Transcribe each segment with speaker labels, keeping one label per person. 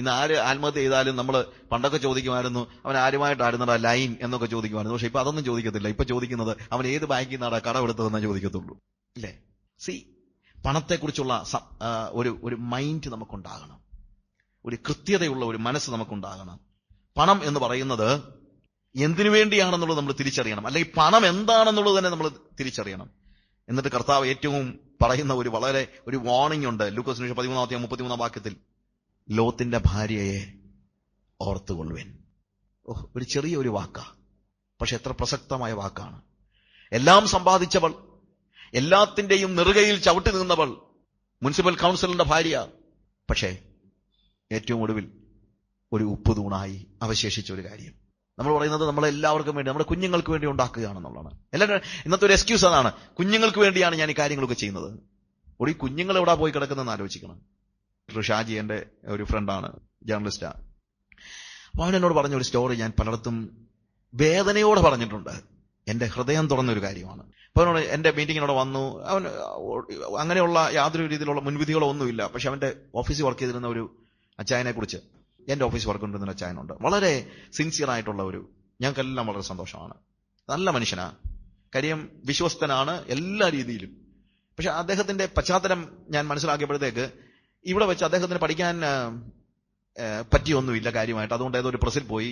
Speaker 1: ഇന്ന് ആര് ആത്മഹത്യ ചെയ്താലും നമ്മൾ പണ്ടൊക്കെ ചോദിക്കുമായിരുന്നു അവൻ ആരുമായിട്ടായിരുന്നടാ ലൈൻ എന്നൊക്കെ ചോദിക്കുമായിരുന്നു പക്ഷെ ഇപ്പൊ അതൊന്നും ചോദിക്കത്തില്ല ഇപ്പൊ ചോദിക്കുന്നത് അവൻ ഏത് ബാങ്കിൽ നിന്നാടാ കടമെടുത്തതെന്നേ ചോദിക്കത്തുള്ളൂ അല്ലേ സി പണത്തെക്കുറിച്ചുള്ള ഒരു ഒരു മൈൻഡ് നമുക്കുണ്ടാകണം ഒരു കൃത്യതയുള്ള ഒരു മനസ്സ് നമുക്കുണ്ടാകണം പണം എന്ന് പറയുന്നത് എന്തിനു വേണ്ടിയാണെന്നുള്ളത് നമ്മൾ തിരിച്ചറിയണം അല്ലെങ്കിൽ പണം എന്താണെന്നുള്ളത് തന്നെ നമ്മൾ തിരിച്ചറിയണം എന്നിട്ട് കർത്താവ് ഏറ്റവും പറയുന്ന ഒരു വളരെ ഒരു വാർണിംഗ് ഉണ്ട് ലൂക്കോസ് പതിമൂന്നാമത്തെ മുപ്പത്തിമൂന്നാം വാക്യത്തിൽ ലോത്തിന്റെ ഭാര്യയെ ഓർത്തുകൊള്ളുവൻ ഓഹ് ഒരു ചെറിയ ഒരു വാക്കാ പക്ഷെ എത്ര പ്രസക്തമായ വാക്കാണ് എല്ലാം സമ്പാദിച്ചവൾ എല്ലാത്തിന്റെയും നെറുകയിൽ ചവിട്ടി നിന്നവൾ മുനിസിപ്പൽ കൗൺസിലറിന്റെ ഭാര്യ പക്ഷേ ഏറ്റവും ഒടുവിൽ ഒരു ഉപ്പുതൂണായി അവശേഷിച്ച ഒരു കാര്യം നമ്മൾ പറയുന്നത് നമ്മളെ എല്ലാവർക്കും വേണ്ടി നമ്മുടെ കുഞ്ഞുങ്ങൾക്ക് വേണ്ടി ഉണ്ടാക്കുകയാണെന്നുള്ളതാണ് എല്ലാവരും ഇന്നത്തെ ഒരു എക്സ്ക്യൂസ് അതാണ് കുഞ്ഞുങ്ങൾക്ക് വേണ്ടിയാണ് ഞാൻ ഈ കാര്യങ്ങളൊക്കെ ചെയ്യുന്നത് ഒരു കുഞ്ഞുങ്ങൾ എവിടെ പോയി കിടക്കുന്നതെന്ന് ആലോചിക്കണം ഷാജി എന്റെ ഒരു ഫ്രണ്ടാണ് ജേർണലിസ്റ്റാണ് അപ്പോൾ അവനെന്നോട് പറഞ്ഞ ഒരു സ്റ്റോറി ഞാൻ പലയിടത്തും വേദനയോടെ പറഞ്ഞിട്ടുണ്ട് എന്റെ ഹൃദയം തുറന്നൊരു കാര്യമാണ് അപ്പൊ അവനോട് എന്റെ മീറ്റിങ്ങിനോട് വന്നു അവൻ അങ്ങനെയുള്ള യാതൊരു രീതിയിലുള്ള മുൻവിധികളോ ഒന്നുമില്ല പക്ഷെ അവന്റെ ഓഫീസിൽ വർക്ക് ചെയ്തിരുന്ന ഒരു അച്ചായനെ കുറിച്ച് എന്റെ ഓഫീസ് വർക്ക് കൊണ്ടിരുന്ന അച്ചായനുണ്ട് വളരെ സിൻസിയർ ആയിട്ടുള്ള ഒരു ഞങ്ങൾക്കെല്ലാം വളരെ സന്തോഷമാണ് നല്ല മനുഷ്യനാ കാര്യം വിശ്വസ്തനാണ് എല്ലാ രീതിയിലും പക്ഷെ അദ്ദേഹത്തിന്റെ പശ്ചാത്തലം ഞാൻ മനസ്സിലാക്കിയപ്പോഴത്തേക്ക് ഇവിടെ വെച്ച് അദ്ദേഹത്തിന് പഠിക്കാൻ പറ്റിയൊന്നുമില്ല കാര്യമായിട്ട് അതുകൊണ്ട് ഏതോ ഒരു പ്രസിൽ പോയി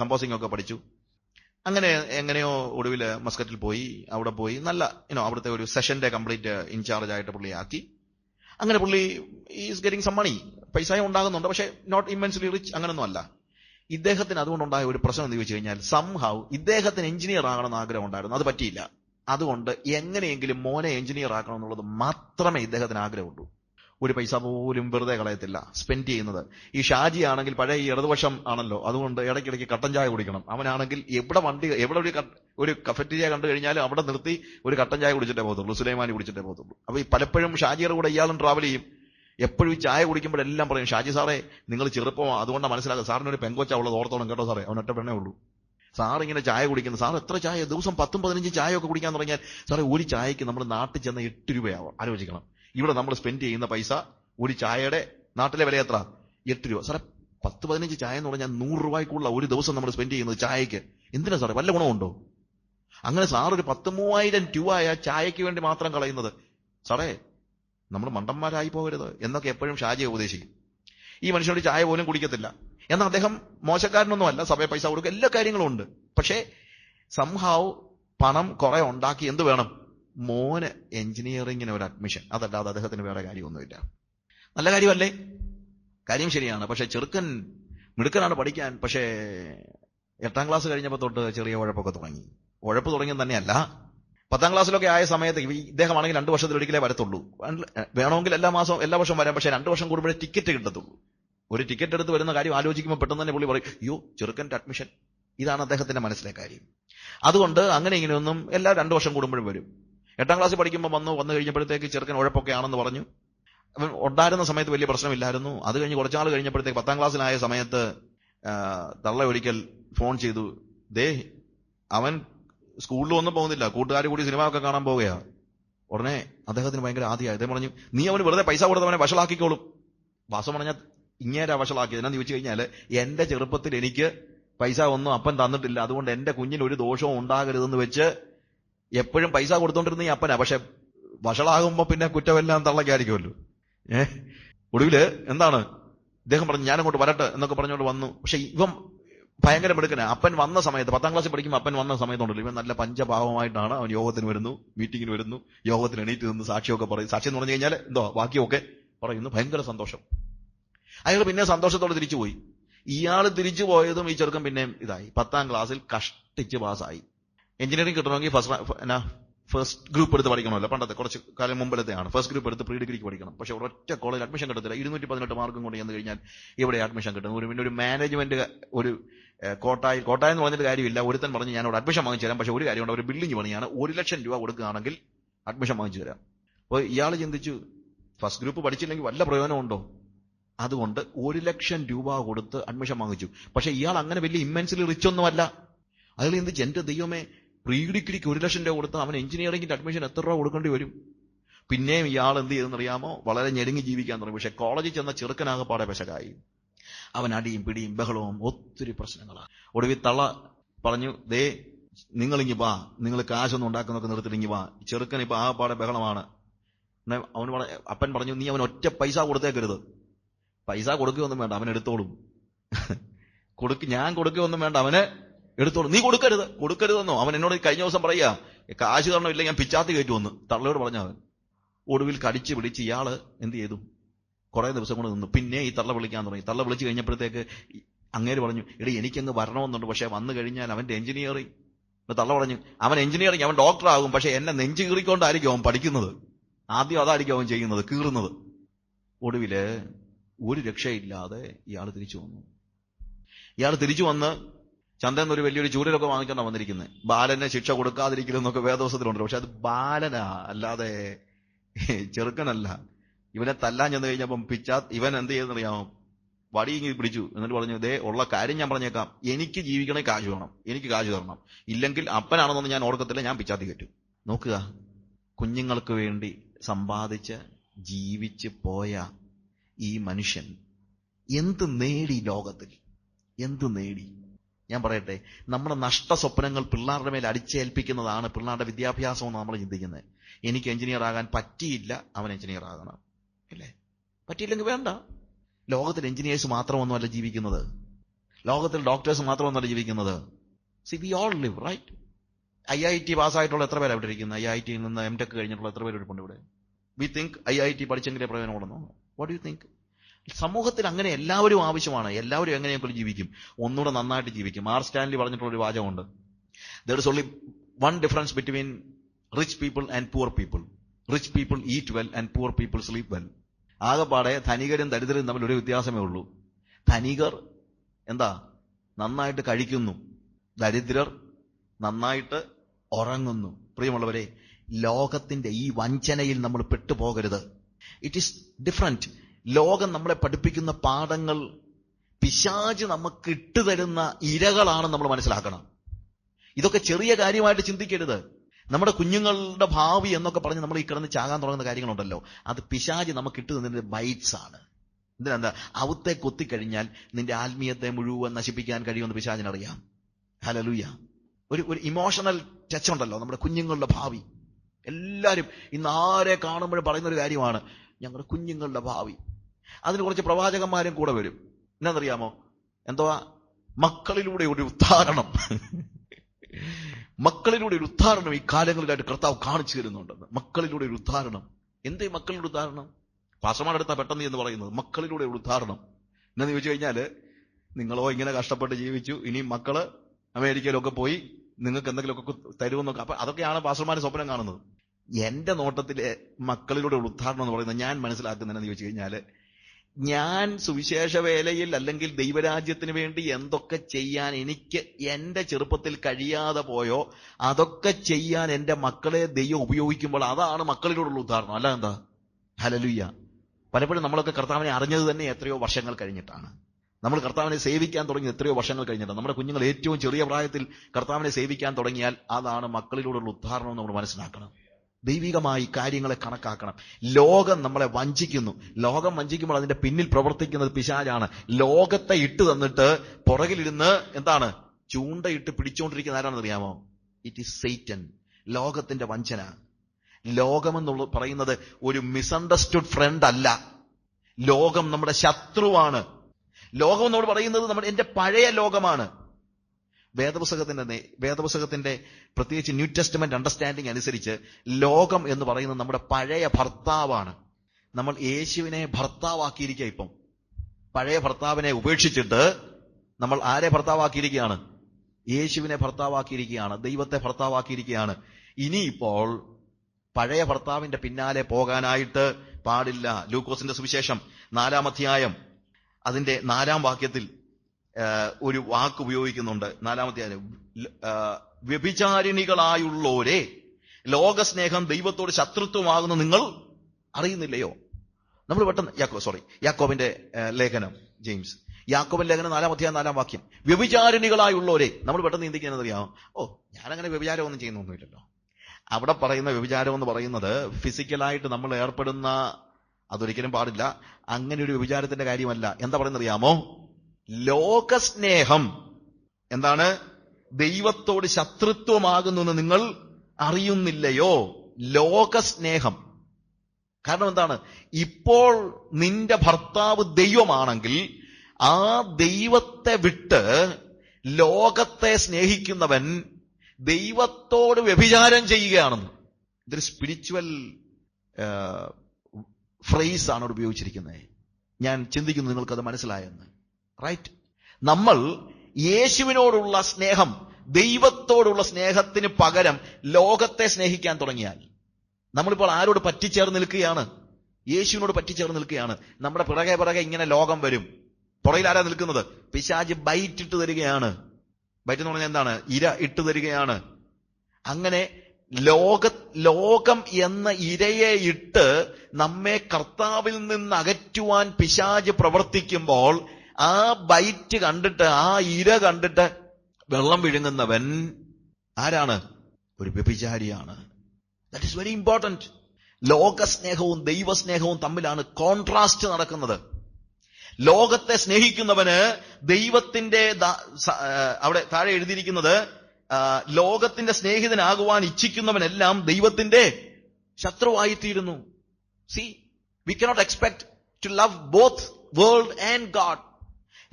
Speaker 1: കമ്പോസിംഗ് ഒക്കെ പഠിച്ചു അങ്ങനെ എങ്ങനെയോ ഒടുവിൽ മസ്കറ്റിൽ പോയി അവിടെ പോയി നല്ല ഇനോ അവിടുത്തെ ഒരു സെഷന്റെ കംപ്ലീറ്റ് ഇൻചാർജ് ആയിട്ട് പുള്ളി ആക്കി അങ്ങനെ പുള്ളി ഈസ് ഗെറ്റിംഗ് സം മണി പൈസ ഉണ്ടാകുന്നുണ്ട് പക്ഷെ നോട്ട് ഇമ്മൻസ്ലി റിച്ച് അങ്ങനൊന്നും അല്ല ഇദ്ദേഹത്തിന് അതുകൊണ്ടുണ്ടായ ഒരു പ്രശ്നം എന്ന് ചോദിച്ചു കഴിഞ്ഞാൽ സംഹാവ് ഇദ്ദേഹത്തിന് എഞ്ചിനീയർ ആകണമെന്ന് ആഗ്രഹം ഉണ്ടായിരുന്നു അത് പറ്റിയില്ല അതുകൊണ്ട് എങ്ങനെയെങ്കിലും മോനെ എഞ്ചിനീയർ ആക്കണം എന്നുള്ളത് മാത്രമേ ഇദ്ദേഹത്തിന് ആഗ്രഹമുള്ളൂ ഒരു പൈസ പോലും വെറുതെ കളയത്തില്ല സ്പെൻഡ് ചെയ്യുന്നത് ഈ ഷാജി ആണെങ്കിൽ പഴയ ഈ ഇടതുപക്ഷം ആണല്ലോ അതുകൊണ്ട് ഇടയ്ക്കിടയ്ക്ക് കട്ടൻ ചായ കുടിക്കണം അവനാണെങ്കിൽ എവിടെ വണ്ടി എവിടെ ഒരു ഒരു കഫറ്റീരിയ കണ്ടു കഴിഞ്ഞാലും അവിടെ നിർത്തി ഒരു കട്ടൻ ചായ കുടിച്ചിട്ടേ പോകത്തുള്ളൂ സുലൈമാനി കുടിച്ചിട്ടേ പോകത്തുള്ളൂ അപ്പൊ ഈ പലപ്പോഴും ഷാജിയുടെ കൂടെ ഇയാളും ട്രാവൽ ചെയ്യും എപ്പോഴും ചായ കുടിക്കുമ്പോഴെല്ലാം പറയും ഷാജി സാറേ നിങ്ങൾ ചെറുപ്പം അതുകൊണ്ടാണ് മനസ്സിലാക്കുക സാറിന് ഒരു പെങ്കോച്ച ഉള്ളത് ഓർത്തോളം കേട്ടോ സാറേ അവൻ ഒറ്റ പെണ്ണേ ഉള്ളൂ സാർ ഇങ്ങനെ ചായ കുടിക്കുന്നു സാർ എത്ര ചായ ദിവസം പത്തും പതിനഞ്ചും ചായ ഒക്കെ കുടിക്കാൻ തുടങ്ങിയാൽ സാറേ ഒരു ചായക്ക് നമ്മൾ നാട്ടിൽ ചെന്ന എട്ട് രൂപയാവും ആലോചിക്കണം ഇവിടെ നമ്മൾ സ്പെൻഡ് ചെയ്യുന്ന പൈസ ഒരു ചായയുടെ നാട്ടിലെ വില എത്ര എട്ട് രൂപ സാറേ പത്ത് പതിനഞ്ച് ചായ എന്ന് പറഞ്ഞാൽ നൂറ് രൂപയ്ക്കുള്ള ഒരു ദിവസം നമ്മൾ സ്പെൻഡ് ചെയ്യുന്നത് ചായക്ക് എന്തിനാ സാറേ വല്ല ഗുണമുണ്ടോ അങ്ങനെ സാർ ഒരു പത്ത് മൂവായിരം ആയ ചായയ്ക്ക് വേണ്ടി മാത്രം കളയുന്നത് സാറേ നമ്മൾ മണ്ടന്മാരായി പോകരുത് എന്നൊക്കെ എപ്പോഴും ഷാജിയെ ഉപദേശിക്കും ഈ മനുഷ്യനോട് ചായ പോലും കുടിക്കത്തില്ല എന്നാൽ അദ്ദേഹം മോശക്കാരനൊന്നും അല്ല സഭയെ പൈസ കൊടുക്കുക എല്ലാ കാര്യങ്ങളും ഉണ്ട് പക്ഷേ സംഹാവ് പണം കുറെ ഉണ്ടാക്കി എന്ത് വേണം മോന് എഞ്ചിനീയറിങ്ങിന് ഒരു അഡ്മിഷൻ അതല്ലാതെ അദ്ദേഹത്തിന് വേറെ കാര്യമൊന്നുമില്ല നല്ല കാര്യമല്ലേ കാര്യം ശരിയാണ് പക്ഷെ ചെറുക്കൻ മിടുക്കനാണ് പഠിക്കാൻ പക്ഷേ എട്ടാം ക്ലാസ് കഴിഞ്ഞപ്പോൾ തൊട്ട് ചെറിയ ഉഴപ്പൊക്കെ തുടങ്ങി ഉഴപ്പ് തുടങ്ങിയത് തന്നെയല്ല പത്താം ക്ലാസ്സിലൊക്കെ ആയ സമയത്ത് ഇദ്ദേഹമാണെങ്കിൽ രണ്ട് വർഷത്തിലൊരിക്കലേ വരത്തുള്ളൂ വേണമെങ്കിൽ എല്ലാ മാസവും എല്ലാ വർഷവും വരാം പക്ഷേ രണ്ട് വർഷം കൂടുമ്പോഴേ ടിക്കറ്റ് കിട്ടത്തുള്ളൂ ഒരു ടിക്കറ്റ് എടുത്ത് വരുന്ന കാര്യം ആലോചിക്കുമ്പോൾ പെട്ടെന്ന് തന്നെ പുള്ളി പറയും അയ്യോ ചെറുക്കൻ്റെ അഡ്മിഷൻ ഇതാണ് അദ്ദേഹത്തിന്റെ മനസ്സിലെ കാര്യം അതുകൊണ്ട് അങ്ങനെ ഇങ്ങനെയൊന്നും എല്ലാ രണ്ടു വർഷം കൂടുമ്പോഴും വരും എട്ടാം ക്ലാസ്സിൽ പഠിക്കുമ്പോൾ വന്നു വന്നു കഴിഞ്ഞപ്പോഴത്തേക്ക് ചെറുക്കൻ ഉഴപ്പൊക്കെ ആണെന്ന് പറഞ്ഞു അവൻ ഉണ്ടായിരുന്ന സമയത്ത് വലിയ പ്രശ്നമില്ലായിരുന്നു അത് കഴിഞ്ഞ് കുറച്ചാൾ കഴിഞ്ഞപ്പോഴത്തേക്ക് പത്താം ക്ലാസ്സിലായ സമയത്ത് തള്ള ഒരിക്കൽ ഫോൺ ചെയ്തു ദേ അവൻ സ്കൂളിൽ ഒന്നും പോകുന്നില്ല കൂട്ടുകാർ കൂടി സിനിമ ഒക്കെ കാണാൻ പോവുകയാണ് ഉടനെ അദ്ദേഹത്തിന് ഭയങ്കര ആദ്യമായി അദ്ദേഹം പറഞ്ഞു നീ അവന് വെറുതെ പൈസ കൊടുത്ത് അവനെ വഷളാക്കിക്കോളും വാസം പറഞ്ഞാൽ ഇങ്ങനെ വഷളാക്കിയത് എന്നാന്ന് ചോദിച്ചു കഴിഞ്ഞാൽ എന്റെ ചെറുപ്പത്തിൽ എനിക്ക് പൈസ ഒന്നും അപ്പൻ തന്നിട്ടില്ല അതുകൊണ്ട് എന്റെ കുഞ്ഞിന് ഒരു ദോഷവും ഉണ്ടാകരുതെന്ന് വെച്ച് എപ്പോഴും പൈസ കൊടുത്തോണ്ടിരുന്ന ഈ അപ്പനാ പക്ഷെ വഷളാകുമ്പോ പിന്നെ കുറ്റമെല്ലാം തള്ളക്കായിരിക്കുമല്ലോ ഏഹ് ഒടുവില് എന്താണ് ഇദ്ദേഹം പറഞ്ഞു ഞാനങ്ങോട്ട് വരട്ടെ എന്നൊക്കെ പറഞ്ഞുകൊണ്ട് വന്നു പക്ഷെ ഇവൻ ഭയങ്കര മിടുക്കന അപ്പൻ വന്ന സമയത്ത് പത്താം ക്ലാസ്സിൽ പഠിക്കുമ്പോൾ അപ്പൻ വന്ന സമയത്തുണ്ടല്ലോ ഇവൻ നല്ല പഞ്ചഭാവമായിട്ടാണ് അവൻ യോഗത്തിന് വരുന്നു മീറ്റിങ്ങിന് വരുന്നു യോഗത്തിന് എണീറ്റ് നിന്ന് സാക്ഷിയൊക്കെ പറയും സാക്ഷി എന്ന് പറഞ്ഞു കഴിഞ്ഞാൽ എന്തോ ബാക്കിയൊക്കെ പറയുന്നു ഭയങ്കര സന്തോഷം അയാൾ പിന്നെ സന്തോഷത്തോടെ തിരിച്ചുപോയി ഇയാൾ തിരിച്ചു പോയതും ഈ ചെറുക്കം പിന്നെയും ഇതായി പത്താം ക്ലാസ്സിൽ കഷ്ടിച്ച് പാസ്സായി എഞ്ചിനീയറിംഗ് കിട്ടണമെങ്കിൽ ഫസ്റ്റ് എന്നാ ഫസ്റ്റ് ഗ്രൂപ്പ് എടുത്ത് പഠിക്കണമല്ലോ പണ്ടത്തെ കുറച്ച് കാലം മുമ്പിലത്തെയാണ് ഫസ്റ്റ് ഗ്രൂപ്പ് എടുത്ത് പ്രീ ഡിഗ്രിക്ക് പഠിക്കണം പക്ഷെ ഒറ്റ കോളേജ് അഡ്മിഷൻ കിട്ടത്തില്ല ഇരുന്നൂറ്റി പതിനെട്ട് മാർക്കും കൊണ്ട് ചെന്ന് കഴിഞ്ഞാൽ ഇവിടെ അഡ്മിഷൻ കിട്ടും ഒരു പിന്നെ ഒരു മാനേജ്മെന്റ് ഒരു കോട്ടായി കോട്ടായ എന്ന് പറഞ്ഞിട്ട് കാര്യമില്ല ഒരുത്തൻ പറഞ്ഞ് ഞാൻ അവിടെ അഡ്മിഷൻ വാങ്ങിച്ചു തരാം പക്ഷെ ഒരു ഉണ്ട് ഒരു ബിൽഡിംഗ് പണിയാണ് ഒരു ലക്ഷം രൂപ കൊടുക്കുകയാണെങ്കിൽ അഡ്മിഷൻ വാങ്ങിച്ചു തരാം അപ്പോൾ ഇയാൾ ചിന്തിച്ചു ഫസ്റ്റ് ഗ്രൂപ്പ് പഠിച്ചില്ലെങ്കിൽ വല്ല പ്രയോജനമുണ്ടോ അതുകൊണ്ട് ഒരു ലക്ഷം രൂപ കൊടുത്ത് അഡ്മിഷൻ വാങ്ങിച്ചു പക്ഷെ ഇയാൾ അങ്ങനെ വലിയ ഇമ്മൻസിൽ റിച്ച് ഒന്നുമല്ല അതിൽ എന്ത് എന്റെ ദൈവമേ പ്രീ ഡിഗ്രിക്ക് ഒരു ലക്ഷം രൂപ കൊടുത്താൽ അവൻ എഞ്ചിനീയറിംഗിന്റെ അഡ്മിഷൻ എത്ര രൂപ കൊടുക്കേണ്ടി വരും പിന്നെയും ഇയാൾ എന്ത് ചെയ്തെന്നറിയാമോ വളരെ ഞെരുങ്ങി ജീവിക്കാൻ തുടങ്ങി പക്ഷെ കോളേജിൽ ചെന്ന ചെറുക്കനാകെ പാടെ പെശകായി അവൻ അടിയും പിടിയും ബഹളവും ഒത്തിരി പ്രശ്നങ്ങളാണ് ഒടുവിൽ തള്ള പറഞ്ഞു ദേ നിങ്ങളിങ്ങി വാ നിങ്ങൾ കാശൊന്നും ഉണ്ടാക്കുന്നൊക്കെ നിർത്തിട്ടിങ്ങി വാ ചെറുക്കൻ ഇപ്പൊ പാടെ ബഹളമാണ് അവൻ അപ്പൻ പറഞ്ഞു നീ അവൻ ഒറ്റ പൈസ കൊടുത്തേക്കരുത് പൈസ കൊടുക്കുകയൊന്നും വേണ്ട അവൻ എടുത്തോളും കൊടുക്ക് ഞാൻ കൊടുക്കുകയൊന്നും വേണ്ട അവന് എടുത്തോളൂ നീ കൊടുക്കരുത് കൊടുക്കരുതെന്നോ അവൻ എന്നോട് കഴിഞ്ഞ ദിവസം പറയാ കാശ് ഇല്ല ഞാൻ പിച്ചാത്തി കയറ്റി വന്ന് തള്ളയോട് പറഞ്ഞ അവൻ ഒടുവിൽ കടിച്ച് പിടിച്ച് ഇയാള് എന്ത് ചെയ്തു കുറെ ദിവസം കൊണ്ട് നിന്നു പിന്നെ ഈ തള്ള വിളിക്കാൻ തുടങ്ങി തള്ള വിളിച്ചു കഴിഞ്ഞപ്പോഴത്തേക്ക് അങ്ങേര് പറഞ്ഞു എടി എനിക്കങ്ങ് വരണമെന്നുണ്ട് പക്ഷെ വന്നു കഴിഞ്ഞാൽ അവന്റെ എഞ്ചിനീയറിംഗ് തള്ള പറഞ്ഞു അവൻ എഞ്ചിനീയറിംഗ് അവൻ ഡോക്ടറാകും പക്ഷെ എന്നെ നെഞ്ചു കീറിക്കൊണ്ടായിരിക്കും അവൻ പഠിക്കുന്നത് ആദ്യം അതായിരിക്കും അവൻ ചെയ്യുന്നത് കീറുന്നത് ഒടുവില് ഒരു രക്ഷയില്ലാതെ ഇയാൾ തിരിച്ചു വന്നു ഇയാൾ തിരിച്ചു വന്ന് ചന്ദ്രൻ ഒരു വലിയൊരു ചൂടിലൊക്കെ വാങ്ങിച്ചാണ് വന്നിരിക്കുന്നത് ബാലനെ ശിക്ഷ കൊടുക്കാതിരിക്കലെന്നൊക്കെ വേദോസത്തിലുണ്ട് പക്ഷെ അത് ബാലനാ അല്ലാതെ ചെറുക്കനല്ല ഇവനെ തല്ലാൻ ചെന്ന് കഴിഞ്ഞപ്പം പിച്ചാ ഇവൻ എന്ത് ചെയ്യുന്നറിയാമോ വടി ഇങ്ങി പിടിച്ചു എന്നിട്ട് പറഞ്ഞു ദേ ഉള്ള കാര്യം ഞാൻ പറഞ്ഞേക്കാം എനിക്ക് ജീവിക്കണേ കാശ് വേണം എനിക്ക് കാശ് തരണം ഇല്ലെങ്കിൽ അപ്പനാണെന്നൊന്നും ഞാൻ ഓർക്കത്തില്ല ഞാൻ പിച്ചാത്തി കയറ്റും നോക്കുക കുഞ്ഞുങ്ങൾക്ക് വേണ്ടി സമ്പാദിച്ച് ജീവിച്ച് പോയ ഈ മനുഷ്യൻ എന്ത് നേടി ലോകത്തിൽ എന്ത് നേടി ഞാൻ പറയട്ടെ നമ്മുടെ നഷ്ട സ്വപ്നങ്ങൾ പിള്ളേരുടെ മേൽ അടിച്ചേൽപ്പിക്കുന്നതാണ് പിള്ളേരുടെ വിദ്യാഭ്യാസം നമ്മൾ ചിന്തിക്കുന്നത് എനിക്ക് എഞ്ചിനീയർ ആകാൻ പറ്റിയില്ല അവൻ എഞ്ചിനീയർ ആകണം ഇല്ലേ പറ്റിയില്ലെങ്കിൽ വേണ്ട ലോകത്തിൽ എഞ്ചിനീയേഴ്സ് മാത്രമൊന്നുമല്ല ജീവിക്കുന്നത് ലോകത്തിൽ ഡോക്ടേഴ്സ് മാത്രമൊന്നുമല്ല ജീവിക്കുന്നത് see we all live right I I T പാസ്സായിട്ടുള്ള എത്ര പേരാണ് ഇവിടെ ഇരിക്കുന്നത് ഐ ഐ ടിയിൽ നിന്ന് എം ടെക് കഴിഞ്ഞിട്ടുള്ള എത്ര പേര് ഇരിപ്പുണ്ട് ഇവിടെ we think I I T പഠിച്ചെങ്കിലേ പ്രയോജനമുള്ളൂ വാട്ട് യു തിങ്ക് സമൂഹത്തിൽ അങ്ങനെ എല്ലാവരും ആവശ്യമാണ് എല്ലാവരും എങ്ങനെയെങ്കിലും ജീവിക്കും ഒന്നുകൂടെ നന്നായിട്ട് ജീവിക്കും ആർ സ്റ്റാൻലി പറഞ്ഞിട്ടുള്ള ഒരു വാചകമുണ്ട് there is only one difference between rich people and poor people rich people eat well and poor people sleep well ആകെപ്പാടെ ധനികരും ദരിദ്രരും തമ്മിൽ ഒരു വ്യത്യാസമേ ഉള്ളൂ ധനികർ എന്താ നന്നായിട്ട് കഴിക്കുന്നു ദരിദ്രർ നന്നായിട്ട് ഉറങ്ങുന്നു പ്രിയമുള്ളവരെ ലോകത്തിന്റെ ഈ വഞ്ചനയിൽ നമ്മൾ പെട്ടുപോകരുത് ഇറ്റ് ഈസ് ഡിഫറെന്റ് ലോകം നമ്മളെ പഠിപ്പിക്കുന്ന പാഠങ്ങൾ പിശാജ് നമുക്ക് ഇട്ടുതരുന്ന ഇരകളാണ് നമ്മൾ മനസ്സിലാക്കണം ഇതൊക്കെ ചെറിയ കാര്യമായിട്ട് ചിന്തിക്കരുത് നമ്മുടെ കുഞ്ഞുങ്ങളുടെ ഭാവി എന്നൊക്കെ പറഞ്ഞ് നമ്മൾ ഈ കിടന്ന് ചാകാൻ തുടങ്ങുന്ന കാര്യങ്ങളുണ്ടല്ലോ അത് പിശാജ് നമുക്ക് ഇട്ടു തന്നിട്ട് ബൈറ്റ്സ് ആണ് എന്തിനാ അവത്തെ കൊത്തിക്കഴിഞ്ഞാൽ നിന്റെ ആത്മീയത്തെ മുഴുവൻ നശിപ്പിക്കാൻ കഴിയുമെന്ന് പിശാജിനറിയാം ഹലലൂയ ഒരു ഒരു ഇമോഷണൽ ടച്ച് ഉണ്ടല്ലോ നമ്മുടെ കുഞ്ഞുങ്ങളുടെ ഭാവി എല്ലാവരും ഇന്ന് ആരെ കാണുമ്പോഴും പറയുന്ന ഒരു കാര്യമാണ് ഞങ്ങളുടെ കുഞ്ഞുങ്ങളുടെ ഭാവി അതിന് കുറച്ച് പ്രവാചകന്മാരും കൂടെ വരും എന്നാന്നറിയാമോ എന്തോ മക്കളിലൂടെ ഒരു ഉദ്ധാരണം മക്കളിലൂടെ ഒരു ഉദ്ധാരണം ഈ കാലങ്ങളിലായിട്ട് കർത്താവ് കാണിച്ചു തരുന്നുണ്ടെന്ന് മക്കളിലൂടെ ഒരു ഉദ്ധാരണം എന്തേ മക്കളുടെ ഉദ്ധാരണം പാസമാണ് എടുത്ത പെട്ടെന്ന് എന്ന് പറയുന്നത് മക്കളിലൂടെ ഒരു ഉദ്ധാരണം എന്നു ചോദിച്ചു കഴിഞ്ഞാൽ നിങ്ങളോ ഇങ്ങനെ കഷ്ടപ്പെട്ട് ജീവിച്ചു ഇനി മക്കള് അമേരിക്കയിലൊക്കെ പോയി നിങ്ങൾക്ക് എന്തെങ്കിലുമൊക്കെ തരുമെന്നൊക്കെ അപ്പൊ അതൊക്കെയാണ് പാസ്റ്റർമാരെ സ്വപ്നം കാണുന്നത് എന്റെ നോട്ടത്തിലെ മക്കളിലൂടെ ഉദ്ധാരണം എന്ന് പറയുന്നത് ഞാൻ മനസ്സിലാക്കുന്നതെന്ന് ചോദിച്ചു കഴിഞ്ഞാൽ ഞാൻ സുവിശേഷ വേലയിൽ അല്ലെങ്കിൽ ദൈവരാജ്യത്തിന് വേണ്ടി എന്തൊക്കെ ചെയ്യാൻ എനിക്ക് എൻ്റെ ചെറുപ്പത്തിൽ കഴിയാതെ പോയോ അതൊക്കെ ചെയ്യാൻ എൻ്റെ മക്കളെ ദൈവം ഉപയോഗിക്കുമ്പോൾ അതാണ് മക്കളിലൂടെയുള്ള ഉദാഹരണം അല്ല എന്താ ഹലലുയ്യ പലപ്പോഴും നമ്മളൊക്കെ കർത്താവിനെ അറിഞ്ഞത് തന്നെ എത്രയോ വർഷങ്ങൾ കഴിഞ്ഞിട്ടാണ് നമ്മൾ കർത്താവിനെ സേവിക്കാൻ തുടങ്ങി എത്രയോ വർഷങ്ങൾ കഴിഞ്ഞിട്ടാണ് നമ്മുടെ കുഞ്ഞുങ്ങൾ ഏറ്റവും ചെറിയ പ്രായത്തിൽ കർത്താവിനെ സേവിക്കാൻ തുടങ്ങിയാൽ അതാണ് മക്കളിലൂടെയുള്ള ഉദാഹരണം നമ്മൾ മനസ്സിലാക്കണം ദൈവികമായി കാര്യങ്ങളെ കണക്കാക്കണം ലോകം നമ്മളെ വഞ്ചിക്കുന്നു ലോകം വഞ്ചിക്കുമ്പോൾ അതിന്റെ പിന്നിൽ പ്രവർത്തിക്കുന്നത് പിശാചാണ് ലോകത്തെ ഇട്ട് തന്നിട്ട് പുറകിലിരുന്ന് എന്താണ് ചൂണ്ടയിട്ട് പിടിച്ചുകൊണ്ടിരിക്കുന്ന ആരാണെന്ന് അറിയാമോ ഇറ്റ് ഈസ് സെയ്റ്റൻ ലോകത്തിന്റെ വഞ്ചന ലോകമെന്നുള്ള പറയുന്നത് ഒരു മിസ്അണ്ടർസ്റ്റുഡ് ഫ്രണ്ട് അല്ല ലോകം നമ്മുടെ ശത്രുവാണ് ലോകം എന്നോട് പറയുന്നത് നമ്മുടെ എന്റെ പഴയ ലോകമാണ് വേദപുസ്തകത്തിന്റെ വേദപുസ്തകത്തിന്റെ പ്രത്യേകിച്ച് ന്യൂ ടെസ്റ്റ്മെന്റ് അണ്ടർസ്റ്റാൻഡിംഗ് അനുസരിച്ച് ലോകം എന്ന് പറയുന്നത് നമ്മുടെ പഴയ ഭർത്താവാണ് നമ്മൾ യേശുവിനെ ഭർത്താവാക്കിയിരിക്കുക ഇപ്പം പഴയ ഭർത്താവിനെ ഉപേക്ഷിച്ചിട്ട് നമ്മൾ ആരെ ഭർത്താവാക്കിയിരിക്കുകയാണ് യേശുവിനെ ഭർത്താവാക്കിയിരിക്കുകയാണ് ദൈവത്തെ ഭർത്താവാക്കിയിരിക്കുകയാണ് ഇനിയിപ്പോൾ പഴയ ഭർത്താവിന്റെ പിന്നാലെ പോകാനായിട്ട് പാടില്ല ലൂക്കോസിന്റെ സുവിശേഷം നാലാം അധ്യായം അതിന്റെ നാലാം വാക്യത്തിൽ ഒരു വാക്ക് ഉപയോഗിക്കുന്നുണ്ട് നാലാമത്തെ വ്യഭിചാരിണികളായുള്ളവരെ ലോകസ്നേഹം ദൈവത്തോട് ശത്രുത്വമാകുന്ന നിങ്ങൾ അറിയുന്നില്ലയോ നമ്മൾ പെട്ടെന്ന് യാക്കോ സോറി യാക്കോബിന്റെ ലേഖനം ജെയിംസ് യാക്കോബിന്റെ ലേഖനം നാലാം അധ്യായം നാലാം വാക്യം വ്യഭിചാരിണികളായുള്ളവരെ നമ്മൾ പെട്ടെന്ന് ചിന്തിക്കുന്നത് അറിയാം ഓ ഞാനങ്ങനെ വ്യഭിചാരമൊന്നും ചെയ്യുന്നൊന്നുമില്ലല്ലോ അവിടെ പറയുന്ന വ്യഭിചാരം എന്ന് പറയുന്നത് ഫിസിക്കലായിട്ട് നമ്മൾ ഏർപ്പെടുന്ന അതൊരിക്കലും പാടില്ല അങ്ങനെ ഒരു വ്യഭിചാരത്തിന്റെ കാര്യമല്ല എന്താ പറയുന്നത് അറിയാമോ ലോകസ്നേഹം എന്താണ് ദൈവത്തോട് ശത്രുത്വമാകുന്നു നിങ്ങൾ അറിയുന്നില്ലയോ ലോകസ്നേഹം കാരണം എന്താണ് ഇപ്പോൾ നിന്റെ ഭർത്താവ് ദൈവമാണെങ്കിൽ ആ ദൈവത്തെ വിട്ട് ലോകത്തെ സ്നേഹിക്കുന്നവൻ ദൈവത്തോട് വ്യഭിചാരം ചെയ്യുകയാണെന്ന് ഇതൊരു സ്പിരിച്വൽ ഫ്രേസ് ആണ് ഉപയോഗിച്ചിരിക്കുന്നത് ഞാൻ ചിന്തിക്കുന്നു നിങ്ങൾക്കത് മനസ്സിലായെന്ന് റൈറ്റ് നമ്മൾ യേശുവിനോടുള്ള സ്നേഹം ദൈവത്തോടുള്ള സ്നേഹത്തിന് പകരം ലോകത്തെ സ്നേഹിക്കാൻ തുടങ്ങിയാൽ നമ്മളിപ്പോൾ ആരോട് പറ്റിച്ചേർന്ന് നിൽക്കുകയാണ് യേശുവിനോട് പറ്റിച്ചേർന്ന് നിൽക്കുകയാണ് നമ്മുടെ പിറകെ പിറകെ ഇങ്ങനെ ലോകം വരും പുറയിൽ ആരാ നിൽക്കുന്നത് പിശാജ് ബൈറ്റ് ഇട്ട് തരികയാണ് ബൈറ്റ് എന്ന് പറഞ്ഞാൽ എന്താണ് ഇര ഇട്ട് തരികയാണ് അങ്ങനെ ലോക ലോകം എന്ന ഇരയെ ഇട്ട് നമ്മെ കർത്താവിൽ നിന്ന് അകറ്റുവാൻ പിശാജ് പ്രവർത്തിക്കുമ്പോൾ ആ ബൈറ്റ് കണ്ടിട്ട് ആ ഇര കണ്ടിട്ട് വെള്ളം വിഴുങ്ങുന്നവൻ ആരാണ് ഒരു വ്യഭിചാരിയാണ് ദാറ്റ് ഈസ് വെരി ഇമ്പോർട്ടൻറ്റ് ലോകസ്നേഹവും ദൈവസ്നേഹവും തമ്മിലാണ് കോൺട്രാസ്റ്റ് നടക്കുന്നത് ലോകത്തെ സ്നേഹിക്കുന്നവന് ദൈവത്തിന്റെ അവിടെ താഴെ എഴുതിയിരിക്കുന്നത് ലോകത്തിന്റെ സ്നേഹിതനാകുവാൻ ഇച്ഛിക്കുന്നവനെല്ലാം ദൈവത്തിന്റെ ശത്രുവായിത്തീരുന്നു see we cannot expect to love both world and God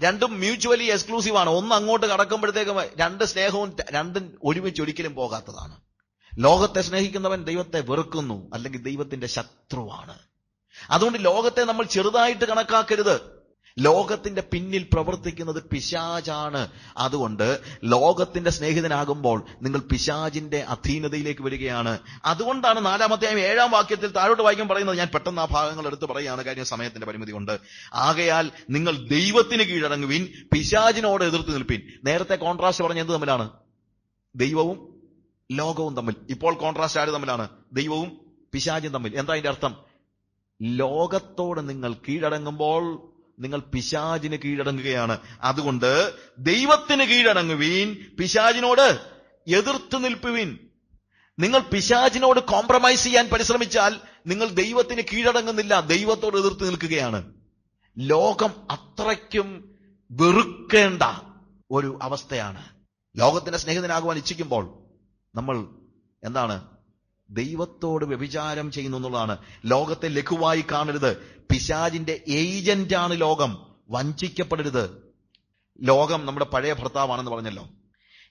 Speaker 1: രണ്ടും മ്യൂച്വലി എക്സ്ക്ലൂസീവ് ആണ് ഒന്ന് അങ്ങോട്ട് കടക്കുമ്പോഴത്തേക്കും രണ്ട് സ്നേഹവും രണ്ടും ഒരുമിച്ച് ഒരിക്കലും പോകാത്തതാണ് ലോകത്തെ സ്നേഹിക്കുന്നവൻ ദൈവത്തെ വെറുക്കുന്നു അല്ലെങ്കിൽ ദൈവത്തിന്റെ ശത്രുവാണ് അതുകൊണ്ട് ലോകത്തെ നമ്മൾ ചെറുതായിട്ട് കണക്കാക്കരുത് ലോകത്തിന്റെ പിന്നിൽ പ്രവർത്തിക്കുന്നത് പിശാജാണ് അതുകൊണ്ട് ലോകത്തിന്റെ സ്നേഹിതനാകുമ്പോൾ നിങ്ങൾ പിശാജിന്റെ അധീനതയിലേക്ക് വരികയാണ് അതുകൊണ്ടാണ് നാലാമത്തെ ഏഴാം വാക്യത്തിൽ താഴോട്ട് വായിക്കാൻ പറയുന്നത് ഞാൻ പെട്ടെന്ന് ആ ഭാഗങ്ങൾ എടുത്ത് പറയുകയാണ് കാര്യം സമയത്തിന്റെ പരിമിതി കൊണ്ട് ആകയാൽ നിങ്ങൾ ദൈവത്തിന് കീഴടങ്ങുവിൻ പിശാജിനോട് എതിർത്ത് നിൽപ്പിൻ നേരത്തെ കോൺട്രാസ്റ്റ് പറഞ്ഞ എന്ത് തമ്മിലാണ് ദൈവവും ലോകവും തമ്മിൽ ഇപ്പോൾ കോൺട്രാസ്റ്റ് ആര് തമ്മിലാണ് ദൈവവും പിശാജും തമ്മിൽ എന്താ അതിന്റെ അർത്ഥം ലോകത്തോട് നിങ്ങൾ കീഴടങ്ങുമ്പോൾ നിങ്ങൾ പിശാചിന് കീഴടങ്ങുകയാണ് അതുകൊണ്ട് ദൈവത്തിന് കീഴടങ്ങുവീൻ പിശാജിനോട് എതിർത്ത് നിൽപ്പുവിൻ നിങ്ങൾ പിശാജിനോട് കോംപ്രമൈസ് ചെയ്യാൻ പരിശ്രമിച്ചാൽ നിങ്ങൾ ദൈവത്തിന് കീഴടങ്ങുന്നില്ല ദൈവത്തോട് എതിർത്ത് നിൽക്കുകയാണ് ലോകം അത്രയ്ക്കും വെറുക്കേണ്ട ഒരു അവസ്ഥയാണ് ലോകത്തിന്റെ സ്നേഹിതനാകുവാൻ ഇച്ഛിക്കുമ്പോൾ നമ്മൾ എന്താണ് ദൈവത്തോട് വ്യഭിചാരം ചെയ്യുന്നു എന്നുള്ളതാണ് ലോകത്തെ ലഘുവായി കാണരുത് പിശാജിന്റെ ഏജന്റാണ് ലോകം വഞ്ചിക്കപ്പെടരുത് ലോകം നമ്മുടെ പഴയ ഭർത്താവാണെന്ന് പറഞ്ഞല്ലോ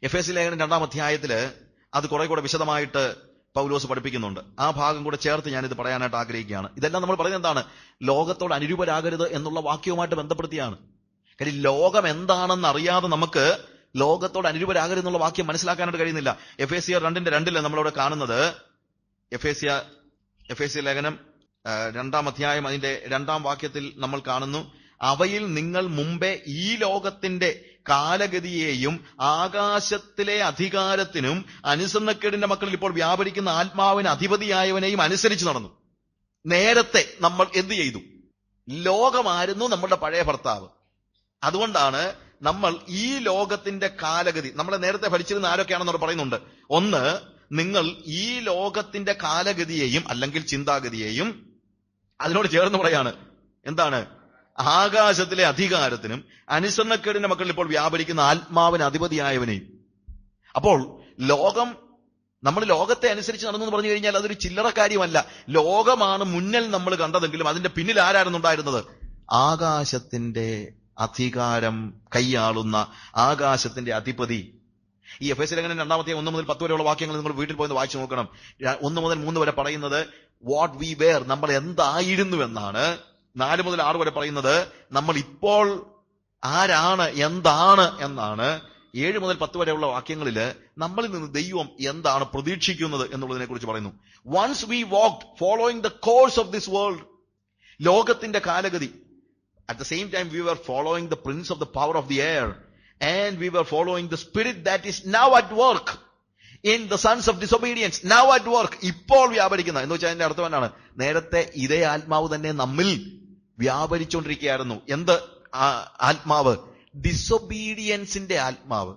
Speaker 1: എഫ് എസ് ലേഖനം രണ്ടാം അധ്യായത്തിൽ അത് കുറെ കൂടെ വിശദമായിട്ട് പൗലോസ് പഠിപ്പിക്കുന്നുണ്ട് ആ ഭാഗം കൂടെ ചേർത്ത് ഞാനിത് പറയാനായിട്ട് ആഗ്രഹിക്കുകയാണ് ഇതെല്ലാം നമ്മൾ പറയുന്നത് എന്താണ് ലോകത്തോട് അനുരൂപരാകരുത് എന്നുള്ള വാക്യവുമായിട്ട് ബന്ധപ്പെടുത്തിയാണ് കാര്യം ലോകം എന്താണെന്ന് അറിയാതെ നമുക്ക് ലോകത്തോട് അനുരൂപരാകരുത് എന്നുള്ള വാക്യം മനസ്സിലാക്കാനായിട്ട് കഴിയുന്നില്ല എഫ് എസ് സി ആർ രണ്ടിന്റെ രണ്ടില് നമ്മളവിടെ കാണുന്നത് എഫേസ്യ എഫേസ്യ ലേഖനം രണ്ടാം അധ്യായം അതിന്റെ രണ്ടാം വാക്യത്തിൽ നമ്മൾ കാണുന്നു അവയിൽ നിങ്ങൾ മുമ്പേ ഈ ലോകത്തിന്റെ കാലഗതിയെയും ആകാശത്തിലെ അധികാരത്തിനും അനുസന്നക്കേടിന്റെ മക്കളിൽ ഇപ്പോൾ വ്യാപരിക്കുന്ന ആത്മാവിന് അധിപതിയായവനെയും അനുസരിച്ച് നടന്നു നേരത്തെ നമ്മൾ എന്ത് ചെയ്തു ലോകമായിരുന്നു നമ്മളുടെ പഴയ ഭർത്താവ് അതുകൊണ്ടാണ് നമ്മൾ ഈ ലോകത്തിന്റെ കാലഗതി നമ്മളെ നേരത്തെ ഭരിച്ചിരുന്ന ആരൊക്കെയാണെന്ന് പറയുന്നുണ്ട് ഒന്ന് നിങ്ങൾ ഈ ലോകത്തിന്റെ കാലഗതിയെയും അല്ലെങ്കിൽ ചിന്താഗതിയെയും അതിനോട് ചേർന്ന് പറയാണ് എന്താണ് ആകാശത്തിലെ അധികാരത്തിനും അനുസരണക്കേടിന്റെ മക്കളിൽ ഇപ്പോൾ വ്യാപരിക്കുന്ന ആത്മാവിന് അധിപതിയായവനെയും അപ്പോൾ ലോകം നമ്മൾ ലോകത്തെ അനുസരിച്ച് നടന്നു പറഞ്ഞു കഴിഞ്ഞാൽ അതൊരു ചില്ലറ കാര്യമല്ല ലോകമാണ് മുന്നിൽ നമ്മൾ കണ്ടതെങ്കിലും അതിന്റെ പിന്നിൽ ഉണ്ടായിരുന്നത് ആകാശത്തിന്റെ അധികാരം കൈയാളുന്ന ആകാശത്തിന്റെ അധിപതി ഈ എഫ് എസ് ലേഖനം രണ്ടാമത്തെ ഒന്ന് മുതൽ പത്ത് വരെയുള്ള വാക്യങ്ങൾ നിങ്ങൾ വീട്ടിൽ പോയി വായിച്ചു നോക്കണം ഒന്ന് മുതൽ മൂന്ന് വരെ പറയുന്നത് വാട്ട് വി വെയർ നമ്മൾ എന്തായിരുന്നു എന്നാണ് നാല് മുതൽ ആറ് വരെ പറയുന്നത് നമ്മൾ ഇപ്പോൾ ആരാണ് എന്താണ് എന്നാണ് ഏഴ് മുതൽ പത്ത് വരെയുള്ള വാക്യങ്ങളിൽ നമ്മളിൽ നിന്ന് ദൈവം എന്താണ് പ്രതീക്ഷിക്കുന്നത് എന്നുള്ളതിനെ കുറിച്ച് പറയുന്നു once we walked following the course of this world ലോകത്തിന്റെ കാലഗതി at the same time we are following the prince of the power of the air And we were following the spirit that is now at work in the sons of disobedience. Now at work. ഇപ്പോൾ വ്യാപരിക്കുന്ന എന്ന് വെച്ചാൽ അതിന്റെ അർത്ഥം എന്നാണ് നേരത്തെ ഇതേ ആത്മാവ് തന്നെ നമ്മിൽ വ്യാപരിച്ചുകൊണ്ടിരിക്കുകയായിരുന്നു എന്ത് ആത്മാവ് ഡിസൊബീഡിയൻസിന്റെ ആത്മാവ്